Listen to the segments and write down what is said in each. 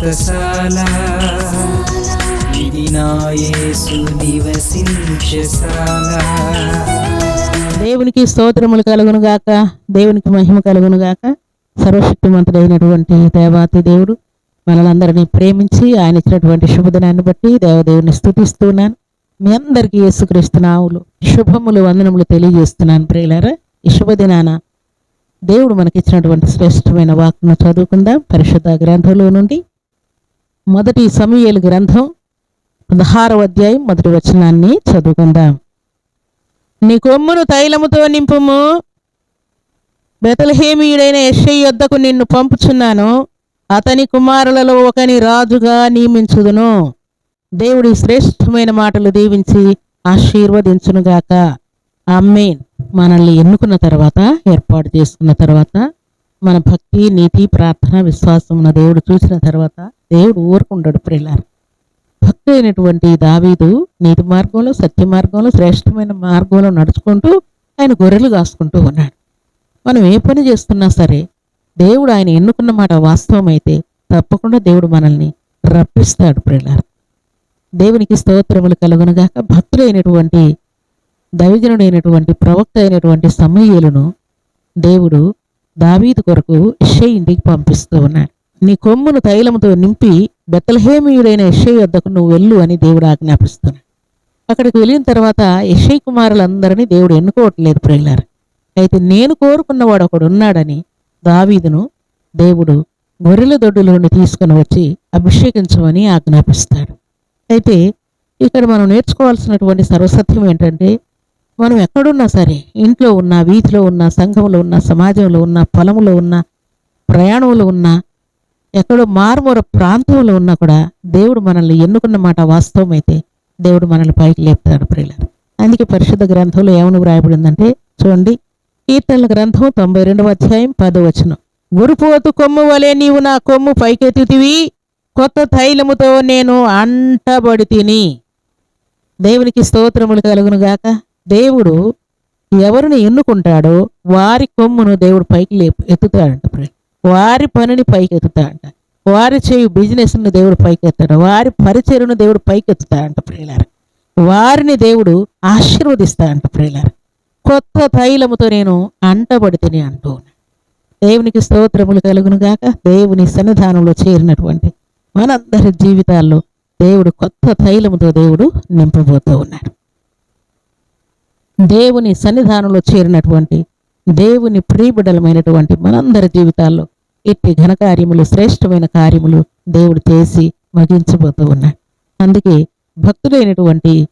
వ్రతశాల ఇది నివసించశాల దేవునికి స్తోత్రములు కలుగును గాక. దేవునికి మహిమ కలుగును గాక. సర్వశక్తిమంతుడైనటువంటి దేవాతి దేవుడు మనలందరినీ ప్రేమించి ఆయన ఇచ్చినటువంటి శుభదినాన్ని బట్టి దేవదేవుని స్థుతిస్తున్నాను మీ అందరికీ యేసుక్రీస్తు నావులు శుభములు వందనములు తెలియజేస్తున్నాను ప్రియులారా. ఈ శుభదినాన దేవుడు మనకిచ్చినటువంటి శ్రేష్టమైన వాక్ను చదువుకుందాం. పరిశుద్ధ గ్రంథంలో నుండి మొదటి సమయలు గ్రంథం పదహారవ అధ్యాయం మొదటి వచనాన్ని చదువుకుందాం. నీ కొమ్మును తైలముతో నింపుము. బెతలహేమీయుడైన యెషై యొద్దకు నిన్ను పంపుచున్నాను. అతని కుమారులలో ఒకని రాజుగా నియమించుదును. దేవుడి శ్రేష్టమైన మాటలు దీవించి ఆశీర్వదించునుగాక. అమ్మేన్ మనల్ని ఎన్నుకున్న తర్వాత ఏర్పాటు చేసుకున్న తర్వాత మన భక్తి నీతి ప్రార్థన విశ్వాసం ఉన్న దేవుడు చూసిన తర్వాత దేవుడు ఊరుకుంటాడు ప్రియులారు. భక్తి అయినటువంటి దావీదు నీతి మార్గంలో సత్య మార్గంలో శ్రేష్టమైన మార్గంలో నడుచుకుంటూ ఆయన గొర్రెలు కాసుకుంటూ ఉన్నాడు. మనం ఏ పని చేస్తున్నా సరే దేవుడు ఆయన ఎన్నుకున్న మాట వాస్తవమైతే తప్పకుండా దేవుడు మనల్ని రప్పిస్తాడు ప్రియులారు. దేవునికి స్తోత్రములు కలుగునగాక భక్తులైనటువంటి దైవజనుడైనటువంటి ప్రవక్త అయినటువంటి సమయలను దేవుడు దావీదు కొరకు ఇషయ్ ఇంటికి పంపిస్తూ ఉన్నాడు. నీ కొమ్మును తైలముతో నింపి బెత్తలహేమీయుడైన ఇషయ్ వద్దకు నువ్వు వెళ్ళు అని దేవుడు ఆజ్ఞాపిస్తున్నాడు. అక్కడికి వెళ్ళిన తర్వాత యెషై కుమారులందరినీ దేవుడు ఎన్నుకోవట్లేదు ప్రియులారు. అయితే నేను కోరుకున్నవాడు ఒకడు ఉన్నాడని దావీదును దేవుడు గొర్రెల దొడ్డులోని తీసుకుని వచ్చి అభిషేకించమని ఆజ్ఞాపిస్తాడు. అయితే ఇక్కడ మనం నేర్చుకోవాల్సినటువంటి సర్వసత్యం ఏంటంటే మనం ఎక్కడున్నా సరే ఇంట్లో ఉన్న వీధిలో ఉన్న సంఘంలో ఉన్న సమాజంలో ఉన్న పొలంలో ఉన్న ప్రయాణంలో ఉన్న ఎక్కడో మారుమూర ప్రాంతంలో ఉన్నా కూడా దేవుడు మనల్ని ఎన్నుకున్న మాట వాస్తవమైతే దేవుడు మనల్ని పైకి లేపుతాడు ప్రియులారు. అందుకే పరిశుద్ధ గ్రంథంలో ఏమని వ్రాయబడిందంటే చూడండి కీర్తనల గ్రంథం తొంభై రెండవ అధ్యాయం పదో వచనం. గురుపోతు కొమ్ము వలె నీవు నా కొమ్ము పైకెత్తుతివి కొత్త తైలముతో నేను అంటబడి తిని. దేవునికి స్తోత్రములు కలుగును గాక దేవుడు ఎవరిని ఎన్నుకుంటాడో వారి కొమ్మును దేవుడు పైకి లేపు ఎత్తుతాడంట వారి పనిని పైకి ఎత్తుతాడంట. వారి చేయు బిజినెస్ను దేవుడు పైకి ఎత్తాడు. వారి పరిచర్ను దేవుడు పైకి ఎత్తుతాడంట ప్రియులారు. వారిని దేవుడు ఆశీర్వదిస్తాడంట ప్రియులారు. కొత్త తైలముతో నేను అంటబడితేనే అంటూ దేవునికి స్తోత్రములు కలుగును గాక దేవుని సన్నిధానంలో చేరినటువంటి మనందరి జీవితాల్లో దేవుడు కొత్త తైలముతో దేవుడు నింపబోతూ ఉన్నాడు. దేవుని సన్నిధానంలో చేరినటువంటి దేవుని ప్రీబిడలమైనటువంటి మనందరి జీవితాల్లో ఇట్టి ఘనకార్యములు శ్రేష్టమైన కార్యములు దేవుడు చేసి మగించబోతూ ఉన్నాడు. అందుకే భక్తుడైనటువంటి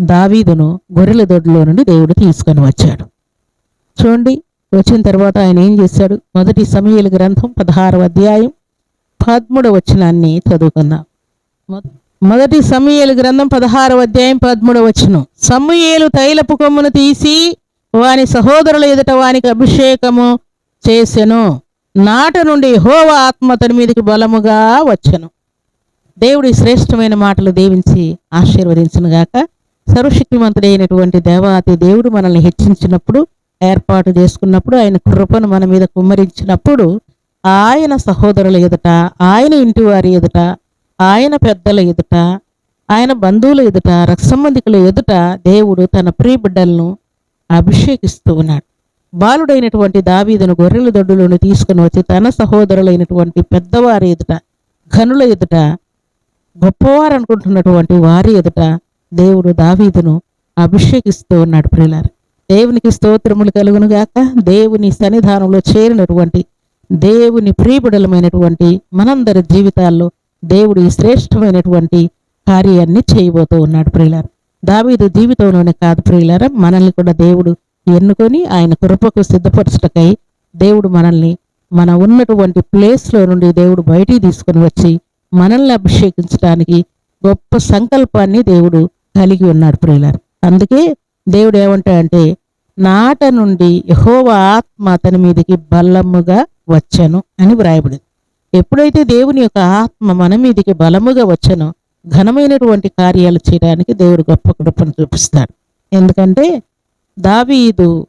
దావీదును గొర్రెల దొడ్లో నుండి దేవుడు తీసుకొని వచ్చాడు. చూడండి వచ్చిన తర్వాత ఆయన ఏం చేశాడు? మొదటి సమయలు గ్రంథం పదహారవ అధ్యాయం పదమూడవ వచనాన్ని చదువుకుందాం. మొదటి సమూయేలు గ్రంథం పదహారవ అధ్యాయం పదమూడవ వచ్చును సమూయేలు తైలపు కొమ్మును తీసి వాని సహోదరుల ఎదుట వానికి అభిషేకము చేసెను. నాట నుండి హోవ ఆత్మ అతని మీదకి బలముగా వచ్చెను. దేవుడి శ్రేష్టమైన మాటలు దీవించి ఆశీర్వదించును గాక సర్వశక్తిమంతుడైనటువంటి దేవాతి దేవుడు మనల్ని హెచ్చించినప్పుడు ఏర్పాటు చేసుకున్నప్పుడు ఆయన కృపను మన మీద కుమ్మరించినప్పుడు ఆయన సహోదరుల ఎదుట ఆయన ఇంటి వారి ఎదుట ఆయన పెద్దల ఎదుట ఆయన బంధువుల ఎదుట రక్సంబంధికుల ఎదుట దేవుడు తన ప్రియ బిడ్డలను అభిషేకిస్తూ ఉన్నాడు. బాలుడైనటువంటి దావీదును గొర్రెల దొడ్డులోని తీసుకుని వచ్చి తన సహోదరులైనటువంటి పెద్దవారి ఎదుట ఘనుల ఎదుట గొప్పవారు అనుకుంటున్నటువంటి వారి ఎదుట దేవుడు దావీదును అభిషేకిస్తూ ఉన్నాడు ప్రియులారు. దేవునికి స్తోత్రములు కలుగును గాక. దేవుని సన్నిధానంలో చేరినటువంటి దేవుని ప్రియబిడలమైనటువంటి మనందరి జీవితాల్లో దేవుడు ఈ శ్రేష్టమైనటువంటి కార్యాన్ని చేయబోతూ ఉన్నాడు ప్రియులారు. దావీదు జీవితంలోనే కాదు ప్రియులారా మనల్ని కూడా దేవుడు ఎన్నుకొని ఆయన కృపకు సిద్ధపరచుటకై దేవుడు మనల్ని మన ఉన్నటువంటి ప్లేస్లో నుండి దేవుడు బయటికి తీసుకొని వచ్చి మనల్ని అభిషేకించడానికి గొప్ప సంకల్పాన్ని దేవుడు కలిగి ఉన్నాడు ప్రియులారు. అందుకే దేవుడు ఏమంటాడంటే నాట నుండి యహోవ ఆత్మ అతని మీదకి బల్లమ్ముగా వచ్చాను అని వ్రాయబడింది. ఎప్పుడైతే దేవుని యొక్క ఆత్మ మన మీదికి బలముగా వచ్చనో ఘనమైనటువంటి కార్యాలు చేయడానికి దేవుడు గొప్ప కృపను చూపిస్తాడు. ఎందుకంటే దావీదు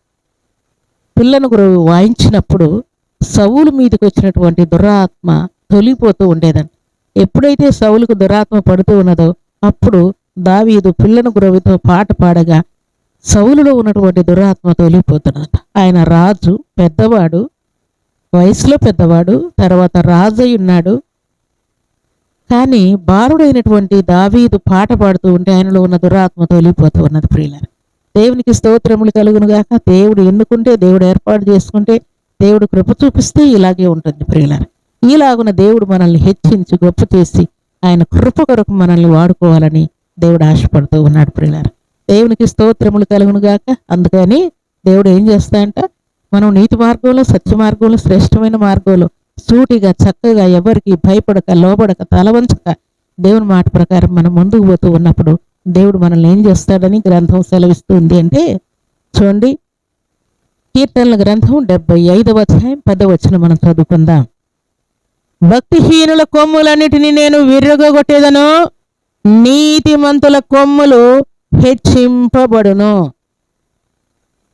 పిల్లను గురువు వాయించినప్పుడు సవులు మీదకి వచ్చినటువంటి దురాత్మ తొలిపోతూ ఉండేదంట. ఎప్పుడైతే సవులకు దురాత్మ పడుతూ ఉన్నదో అప్పుడు దావీదు పిల్లను గురవితో పాట పాడగా సౌలులో ఉన్నటువంటి దురాత్మ తొలిపోతున్నదట ఆయన రాజు పెద్దవాడు వయసులో పెద్దవాడు తర్వాత రాజు ఉన్నాడు కానీ బారుడైనటువంటి దావీదు పాట పాడుతూ ఉంటే ఆయనలో ఉన్న దురాత్మ తొలిపోతూ ఉన్నది ప్రియులారు. దేవునికి స్తోత్రములు కలుగునుగాక దేవుడు ఎన్నుకుంటే దేవుడు ఏర్పాటు చేసుకుంటే దేవుడు కృప చూపిస్తే ఇలాగే ఉంటుంది ప్రియులారు. ఈలాగున దేవుడు మనల్ని హెచ్చించి గొప్ప చేసి ఆయన కృప కొరకు మనల్ని వాడుకోవాలని దేవుడు ఆశపడుతూ ఉన్నాడు ప్రియులారు. దేవునికి స్తోత్రములు కలుగును గాక. అందుకని దేవుడు ఏం చేస్తాడంట? మనం నీతి మార్గంలో సత్య మార్గంలో శ్రేష్టమైన మార్గంలో సూటిగా చక్కగా ఎవరికి భయపడక లోబడక తలవంచక దేవుని మాట ప్రకారం మనం ముందుకు పోతూ ఉన్నప్పుడు దేవుడు మనల్ని ఏం చేస్తాడని గ్రంథం సెలవిస్తుంది అంటే చూడండి. కీర్తనల గ్రంథం డెబ్బై ఐదవ అధ్యాయం పదవ వచ్చిన మనం చదువుకుందాం. భక్తిహీనుల కొమ్ములన్నిటినీ నేను విర్రగొట్టేదను నీతిమంతుల కొమ్ములు హెచ్చింపబడును.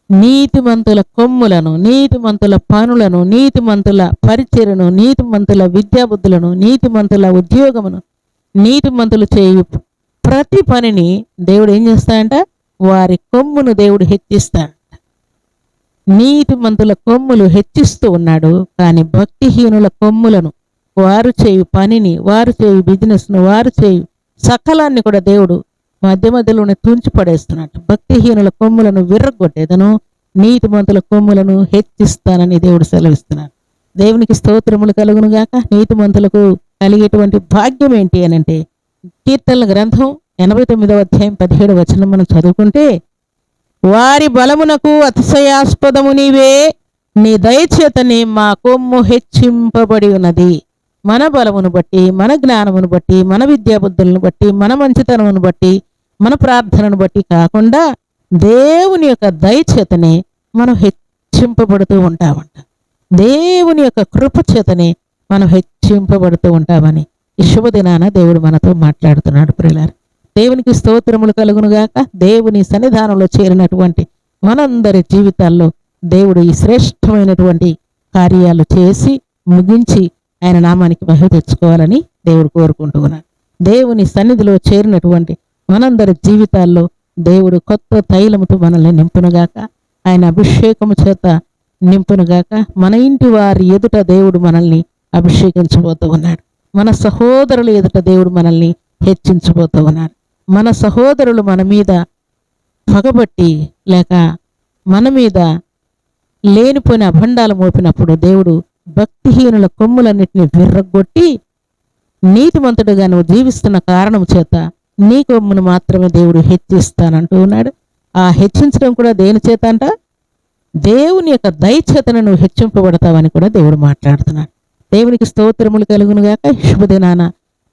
నీతిమంతుల కొమ్ములను నీతిమంతుల పనులను నీతిమంతుల పరిచయను నీతిమంతుల విద్యాబుద్ధులను నీతిమంతుల ఉద్యోగమును నీతిమంతులు చేయు ప్రతి పనిని దేవుడు ఏం చేస్తాడంట? వారి కొమ్మును దేవుడు హెచ్చిస్తాడంట. నీతిమంతుల కొమ్ములు హెచ్చిస్తూ ఉన్నాడు కానీ భక్తిహీనుల కొమ్ములను వారు చేయు పనిని వారు చేయు బిజినెస్ను వారు చేయు సకలాన్ని కూడా దేవుడు మధ్య మధ్యలోనే తుంచి పడేస్తున్నట్టు. భక్తిహీనుల కొమ్ములను విర్రగొట్టేదను నీతిమంతుల కొమ్ములను హెచ్చిస్తానని దేవుడు సెలవిస్తున్నాడు. దేవునికి స్తోత్రములు కలుగును గాక నీతిమంతులకు కలిగేటువంటి భాగ్యం ఏంటి అని అంటే కీర్తనల గ్రంథం ఎనభై తొమ్మిదవ అధ్యాయం పదిహేడు వచనం మనం చదువుకుంటే వారి బలమునకు అతిశయాస్పదము నీవే నీ దయచేతనే మా కొమ్ము హెచ్చింపబడి ఉన్నది. మన బలమును బట్టి మన జ్ఞానమును బట్టి మన విద్యాబుద్ధులను బట్టి మన మంచితనమును బట్టి మన ప్రార్థనను బట్టి కాకుండా దేవుని యొక్క దయచేతనే మనం హెచ్చింపబడుతూ ఉంటామంట. దేవుని యొక్క కృప చేతనే మనం హెచ్చింపబడుతూ ఉంటామని ఈ శుభదినాన దేవుడు మనతో మాట్లాడుతున్నాడు ప్రిలారు దేవునికి స్తోత్రములు కలుగునుగాక దేవుని సన్నిధానంలో చేరినటువంటి మనందరి జీవితాల్లో దేవుడు ఈ శ్రేష్టమైనటువంటి కార్యాలు చేసి ముగించి ఆయన నామానికి మహిమ తెచ్చుకోవాలని దేవుడు కోరుకుంటూ ఉన్నాడు దేవుని సన్నిధిలో చేరినటువంటి మనందరి జీవితాల్లో దేవుడు కొత్త తైలముతో మనల్ని నింపునుగాక ఆయన అభిషేకము చేత నింపునుగాక మన ఇంటి వారి ఎదుట దేవుడు మనల్ని అభిషేకించబోతూ ఉన్నాడు. మన సహోదరుల ఎదుట దేవుడు మనల్ని హెచ్చించబోతూ ఉన్నాడు. మన సహోదరులు మన మీద పగబట్టి లేక మన మీద లేనిపోయిన అభండాలు మోపినప్పుడు దేవుడు భక్తిహీనుల కొమ్ములన్నిటిని విర్రగొట్టి నీతిమంతుడుగా నువ్వు జీవిస్తున్న కారణం చేత నీ కొమ్మును మాత్రమే దేవుడు హెచ్చిస్తానంటూ ఉన్నాడు. ఆ హెచ్చించడం కూడా దేని చేత అంట? దేవుని యొక్క దయచేతను నువ్వు హెచ్చింపబడతావని కూడా దేవుడు మాట్లాడుతున్నాడు. దేవునికి స్తోత్రములు కలుగునుగాక శుభదినాన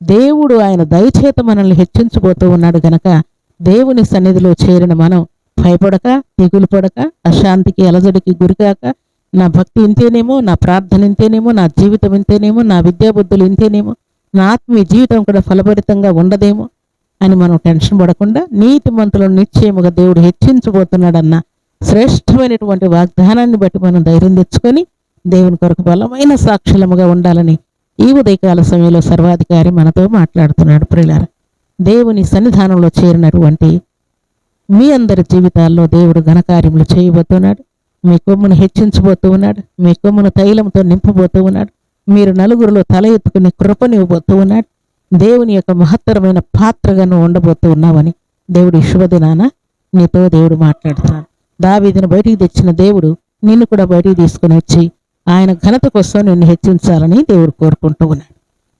దేవుడు ఆయన దయచేత మనల్ని హెచ్చించబోతూ ఉన్నాడు గనక దేవుని సన్నిధిలో చేరిన మనం భయపడక దిగులు పడక అశాంతికి అలజడికి గురికాక నా భక్తి ఇంతేనేమో నా ప్రార్థన ఇంతేనేమో నా జీవితం ఇంతేనేమో నా విద్యాబుద్ధులు ఇంతేనేమో నా ఆత్మీయ జీవితం కూడా ఫలభరితంగా ఉండదేమో అని మనం టెన్షన్ పడకుండా నీతి మంతులను నిశ్చయముగా దేవుడు హెచ్చించబోతున్నాడన్న శ్రేష్టమైనటువంటి వాగ్దానాన్ని బట్టి మనం ధైర్యం తెచ్చుకొని దేవుని కొరకు బలమైన సాక్షులముగా ఉండాలని ఈ ఉదయకాల సమయంలో సర్వాధికారి మనతో మాట్లాడుతున్నాడు. ప్రియులార దేవుని సన్నిధానంలో చేరినటువంటి మీ అందరి జీవితాల్లో దేవుడు ఘనకార్యములు చేయబోతున్నాడు. మీ కొమ్మును హెచ్చించబోతూ ఉన్నాడు. మీ కొమ్మును తైలంతో నింపబోతూ ఉన్నాడు. మీరు నలుగురిలో తల ఎత్తుకుని కృపనివ్వబోతూ ఉన్నాడు. దేవుని యొక్క మహత్తరమైన పాత్రగా నువ్వు ఉండబోతూ ఉన్నావని దేవుడి శుభదినాన నీతో దేవుడు మాట్లాడుతున్నాడు. దావీదిని బయటికి తెచ్చిన దేవుడు నిన్ను కూడా బయటికి తీసుకుని వచ్చి ఆయన ఘనత కోసం నిన్ను హెచ్చించాలని దేవుడు కోరుకుంటూ ఉన్నాడు.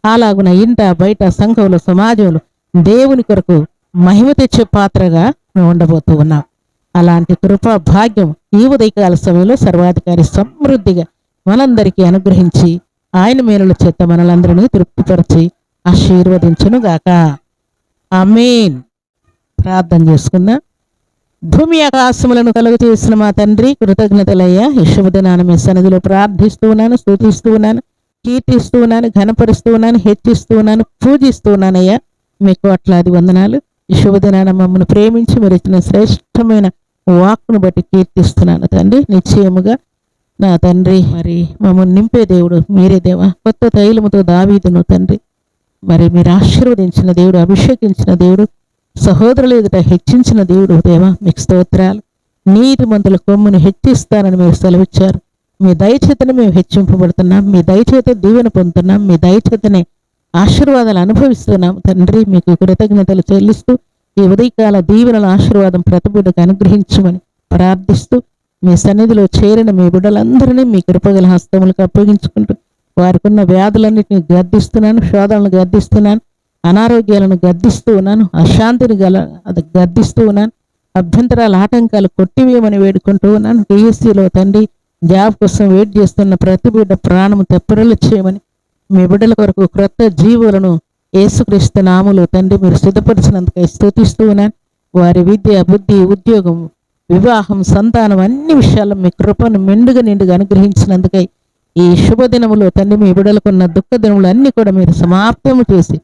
అలాగున ఇంట బయట సంఘంలో సమాజంలో దేవుని కొరకు మహిమ తెచ్చే పాత్రగా నువ్వు ఉండబోతూ ఉన్నావు. అలాంటి కృపా భాగ్యం ఈ ఉదయకాల సమయంలో సర్వాధికారి సమృద్ధిగా మనందరికీ అనుగ్రహించి ఆయన మేలుల చేత మనలందరినీ తృప్తిపరిచి ఆశీర్వదించునుగాక. గాక మీన్ ప్రార్థన చేసుకుందాం. భూమి ఆకాశములను కలుగు చేసిన మా తండ్రి కృతజ్ఞతలయ్యా. ఈ శుభదినాన మీ సన్నిధిలో ప్రార్థిస్తూ ఉన్నాను స్థుతిస్తూ ఉన్నాను కీర్తిస్తూ ఉన్నాను ఘనపరుస్తూ ఉన్నాను హెచ్చిస్తూ ఉన్నాను పూజిస్తూ ఉన్నానయ్యా. మీకు అట్లాది వందనాలు. ఈ శుభదినాన మమ్మల్ని ప్రేమించి మీరు ఇచ్చిన శ్రేష్టమైన వాక్ను బట్టి కీర్తిస్తున్నాను తండ్రి. నిశ్చయముగా నా తండ్రి మరి మమ్మల్ని నింపే దేవుడు మీరే దేవా. కొత్త తైలముతో దావీదును తండ్రి. మరి మీరు ఆశీర్వదించిన దేవుడు అభిషేకించిన దేవుడు సహోదరులు ఎదుట హెచ్చించిన దేవుడు దేవా మీకు స్తోత్రాలు. నీతిమంతుల కొమ్మును హెచ్చిస్తానని మీరు సెలవిచ్చారు. మీ దయచేతనే మేము హెచ్చింపబడుతున్నాం. మీ దయచేత దీవెన పొందుతున్నాం. మీ దయచేతనే ఆశీర్వాదాలు అనుభవిస్తున్నాం. తండ్రి మీకు కృతజ్ఞతలు చెల్లిస్తూ ఈ ఉదయకాల దీవెనల ఆశీర్వాదం ప్రతి బిడ్డకు అనుగ్రహించమని ప్రార్థిస్తూ మీ సన్నిధిలో చేరిన మీ బిడ్డలందరినీ మీ కృపగల హస్తములకు అప్పగించుకుంటూ వారికి ఉన్న వ్యాధులన్నింటిని గర్దిస్తున్నాను శోధనలు గర్దిస్తున్నాను అనారోగ్యాలను గద్దిస్తూ ఉన్నాను అశాంతిని గల అది గద్దిస్తూ ఉన్నాను అభ్యంతరాల ఆటంకాలు కొట్టివేయమని వేడుకుంటూ ఉన్నాను. డిఎస్సిలో తండ్రి జాబ్ కోసం వెయిట్ చేస్తున్న ప్రతి బిడ్డ ప్రాణము తెప్పరలు చేయమని మీ బిడ్డల కొరకు క్రొత్త జీవులను ఏసుక్రీస్తు నాములు తండ్రి మీరు సిద్ధపరిచినందుకై స్థుతిస్తూ ఉన్నాను. వారి విద్య బుద్ధి ఉద్యోగం వివాహం సంతానం అన్ని విషయాల్లో మీ కృపను మెండుగా నిండుగా అనుగ్రహించినందుకై ఈ శుభదినములో తండ్రి మీ బిడలకున్న దుఃఖ దినములు అన్ని కూడా మీరు సమాప్తము చేసి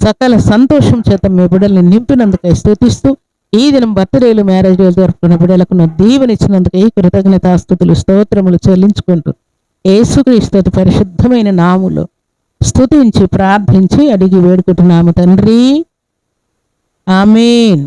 సకల సంతోషం చేత మీ బిడ్డల్ని నింపినందుకై స్థుతిస్తూ ఈ దినం బర్త్డేలు మ్యారేజ్లు జరుపుకున్న బిడ్డలకు దీవెనిచ్చినందుకై కృతజ్ఞతాస్థుతులు స్తోత్రములు చెల్లించుకుంటూ ఏసుక్రీస్తు పరిశుద్ధమైన నాములో స్తుతించి ప్రార్థించి అడిగి వేడుకుంటున్నాము తండ్రి. ఆమెన్.